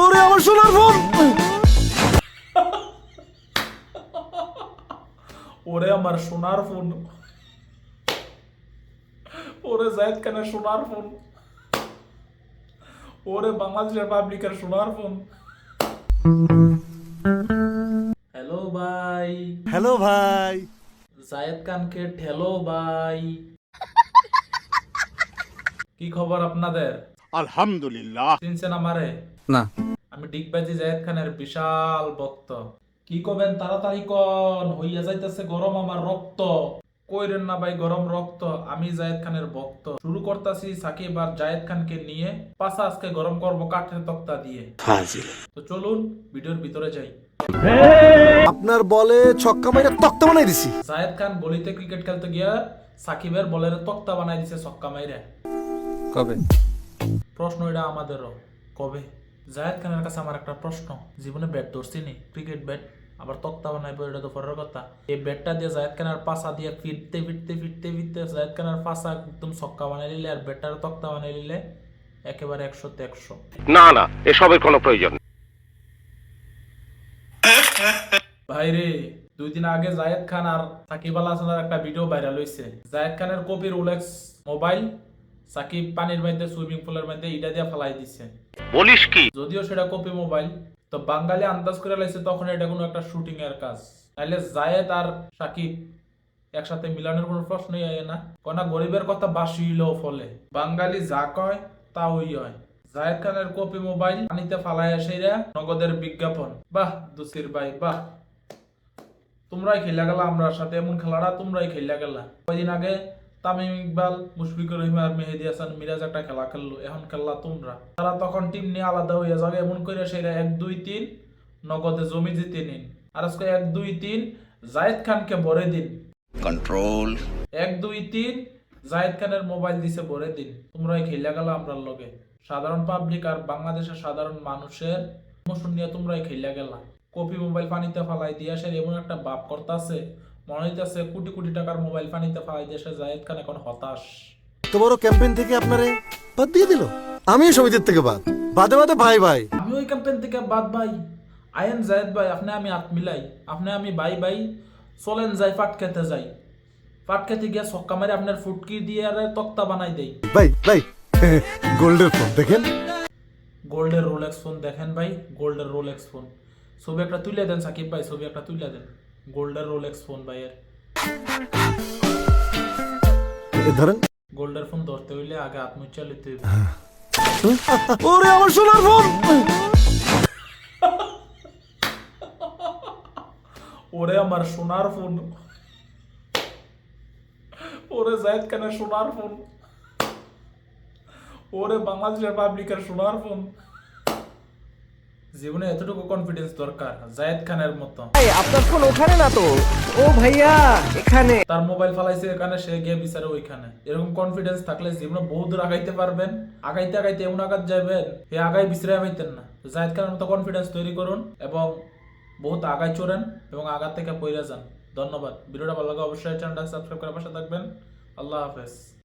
ওরে আমার সোনার ফোন। ওরে আমার সোনার ফোন। ওরে জায়েদ খানের সোনার ফোন। ওরে বাংলাদেশ রিপাবলিকের সোনার ফোন। হ্যালো ভাই। হ্যালো ভাই। জায়েদ খানকে ঠেলো ভাই। কি খবর আপনাদের? আলহামদুলিল্লাহ। চিনছেন আমারে না। আমি ডিগবাজি জায়েদ খানের বিশাল ভক্ত। কি কবেন তাড়াতাড়ি কন হইয়া যাইতেছে গরম আমার রক্ত। কইরেন না ভাই গরম রক্ত আমি জায়েদ খানের ভক্ত। শুরু করতাছি সাকিব আর জায়েদ খানকে নিয়ে পাশা আজকে গরম করব কাঠের তক্তা দিয়ে। তো চলুন ভিডিওর ভিতরে যাই। আপনার বলে ছক্কা মাইরা তক্তা বানাই দিছি। জায়েদ খান গলিতে ক্রিকেট খেলতে গিয়া সাকিবের বলের তক্তা বানাই দিছে ছক্কা মাইরা। কবে? প্রশ্ন এটা আমাদেরও কবে? জায়েদ খানের কাছে আমার একটা প্রশ্ন। জীবনে ব্যাট ধরছি নি ক্রিকেট ব্যাট আবার তক্তা বানাইবো এটা তো পরের কথা। এই ব্যাটটা দিয়ে জায়েদ খানের পাশা দিয়ে ফিরতে ফিরতে ফিরতে ফিরতে জায়েদ খানের পাশা একদম ছক্কা বানাই নিলে আর ব্যাটটার তক্তা বানাই নিলে একেবারে একশোতে একশো। না না এসবের কোনো প্রয়োজন নেই। ভাই রে দুই দিন আগে জায়েদ খান আর সাকিব আল হাসানের একটা ভিডিও ভাইরাল হয়েছে জায়েদ খানের কপি রোলেক্স মোবাইল সাকিব পানির মধ্যে সুইমিং পুলের মধ্যে ইটা দিয়ে ফেলাই দিছে। বলিস কি? যদিও সেটা কপি মোবাইল তো বাঙালি আন্দাজ করে লাইছে তখন এটা কোনো একটা শুটিং এর কাজ। তাইলে জায়েদ আর সাকিব একসাথে মিলানোর কোনো প্রশ্নই হয় না। কোনা গরিবের কথা বাসিল ফলে। বাঙালি যা কয় তা ওই হয়। জায়েদ খানের কপি মোবাইল পানিতে ফালাইয়া সেরা নগদের বিজ্ঞাপন। বাহ দুসির ভাই বাহ। তোমরাই খেলা গেলা আমরা সাথে এমন খেলাটা তোমরাই খেলা গেলা। কয়দিন আগে তামিম ইকবাল মুশফিকুর রহিম আর মেহেদি হাসান মিরাজ একটা খেলা খেললো। এখন খেললা তোমরা। তারা তখন টিম নিয়ে আলাদা হয়ে যাবে এমন করে সেটা এক দুই তিন নগদে জমি জিতে নিন। আর আজকে এক দুই তিন জায়েদ খানকে ভরে দিন। Control. এক দুই তিন জায়েদ খানের মোবাইল দিছে ভরে দিন। তোমরাই খেলা গেলা আমরার লগে। সাধারণ পাবলিক আর বাংলাদেশের সাধারণ মানুষের ইমোশন নিয়ে তোমরাই খেলা গেলা। কপি মোবাইল পানিতে ফালাই দিয়া সে এমন একটা বাপ করতাছে মনে হইতাছে কোটি কোটি টাকার মোবাইল পানিতে ফালাই সে জায়েদ খান এখন হতাশ। এত বড় ক্যাম্পেইন থেকে আপনারে বাদ দিয়ে দিল? আমি সমিতির থেকে বাদ। বাদে বাদে ভাই ভাই। আমি ওই ক্যাম্পেইন থেকে বাদ ভাই। আয়েন জায়েদ ভাই আপনি আমি হাত মিলাই। আপনি আমি ভাই ভাই। চলেন যাই পাট খেতে যাই। পাট খেতে গিয়ে ছক্কা মারি আপনার ফুটকি দিয়ে আর তক্তা বানাই দেই। ভাই ভাই গোল্ডের ফোন দেখেন। গোল্ডের রোলেক্স ফোন দেখেন ভাই গোল্ডের রোলেক্স ফোন। ছবি একটা তুলে দেন সাকিব ভাই ছবি একটা তুলে দেন। গোল্ডের রোলেক্স ফোন ভাইয়ের ধরেন গোল্ডের ফোন ধরতে হইলে আগে লইতে হইবে। ওরে আমার সোনার ফোন ওরে আমার সোনার ফোন ওরে জায়েদ খানের সোনার ফোন ওরে বাংলাদেশ রিপাবলিকের সোনার ফোন জীবনে এতটুকু কনফিডেন্স দরকার জায়েদ খানের মতো। আপনার ফোন ওখানে না তো? ও ভাইয়া এখানে। তার মোবাইল ফালাইছে এখানে সে গিয়ে বিচারে ওইখানে। এরকম কনফিডেন্স থাকলে জীবনে বহু দূর আগাইতে পারবেন। আগাইতে আগাইতে এমন আগাত যাবেন হে আগাই বিচারে পাইতেন না। জায়েদ খানের মতো কনফিডেন্স তৈরি করুন এবং বহুত আগাই চড়েন এবং আগার থেকে পইরা যান। ধন্যবাদ। ভিডিওটা ভালো লাগে অবশ্যই চ্যানেলটা সাবস্ক্রাইব করে পাশে থাকবেন। আল্লাহ হাফেজ।